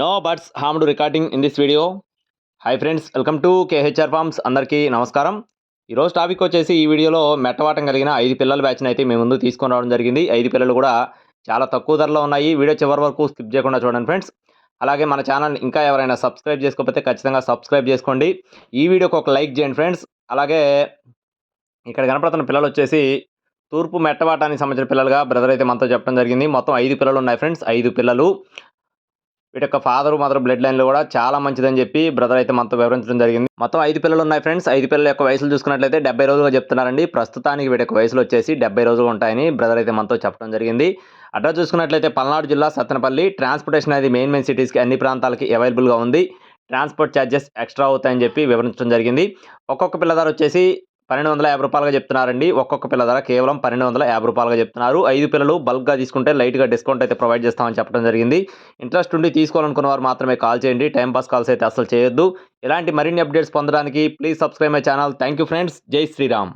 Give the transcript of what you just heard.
No birds harmed recording in this video hi friends welcome to KHR farms అందరికీ నమస్కారం ఈరోజు topic వచ్చేసి ఈ వీడియోలో మెట్టవాటం కలిగిన ఐదు పిల్లల బ్యాచ్ని అయితే మేము ముందు తీసుకొని రావడం జరిగింది. ఐదు పిల్లలు కూడా చాలా తక్కువ ధరలో ఉన్నాయి. వీడియో చివరి వరకు స్కిప్ చేయకుండా చూడండి ఫ్రెండ్స్ అలాగే మన ఛానల్ ఇంకా ఎవరైనా సబ్స్క్రైబ్ చేసుకోకపోతే ఖచ్చితంగా సబ్స్క్రైబ్ చేసుకోండి. ఈ వీడియోకి ఒక లైక్ చేయండి ఫ్రెండ్స్ అలాగే ఇక్కడ కనపడుతున్న పిల్లలు వచ్చేసి తూర్పు మెట్టవాటానికి సంబంధించిన పిల్లలుగా బ్రదర్ అయితే మనతో చెప్పడం జరిగింది. మొత్తం ఐదు పిల్లలు ఉన్నాయి ఫ్రెండ్స్ ఐదు పిల్లలు. వీటి యొక్క ఫాదర్ మదర్ బ్లడ్ లైన్లో కూడా చాలా మంచిదని చెప్పి బ్రదర్ అయితే మనతో వివరించడం జరిగింది. మొత్తం ఐదు పిల్లలు ఉన్నాయి ఫ్రెండ్స్. ఐదు పిల్లల యొక్క వయసులు చూసుకున్నట్లయితే డెబ్బై రోజులుగా చెప్తున్నారండి. ప్రస్తుతానికి వీటి యొక్క వయసులు వచ్చేసి డెబ్బై రోజులు ఉంటాయని బ్రదర్ అయితే మనతో చెప్పడం జరిగింది. అడ్రస్ చూసుకున్నట్లయితే పల్నాడు జిల్లా సత్తెనపల్లి. ట్రాన్స్పోర్టేషన్ అనేది మెయిన్ మెయిన్ సిటీస్కి అన్ని ప్రాంతాలకి అవైలబుల్గా ఉంది. ట్రాన్స్పోర్ట్ ఛార్జెస్ ఎక్స్ట్రా అవుతాయని చెప్పి వివరించడం జరిగింది. ఒక్కొక్క పిల్లదారు వచ్చేసి పన్నెండు వందల యాభై రూపాయలుగా చెప్తున్నారండి. ఒక్కొక్క పిల్ల ధర కేవలం పన్నెండు వందల యాభై రూపాయలుగా చెప్తున్నారు. ఐదు పిల్లలు బల్క్గా తీసుకుంటే లైట్గా డిస్కౌంట్ అయితే ప్రొవైడ్ చేస్తామని చెప్పడం జరిగింది. ఇంట్రెస్ట్ ఉండి తీసుకోవాలనుకున్న వారు మాత్రమే కాల్ చేయండి. టైం పాస్ కాల్స్ అయితే అసలు చేయొద్దు. ఇలాంటి మరిన్ని అప్డేట్స్ పొందడానికి please subscribe my channel. Thank you friends. Jai Sriram.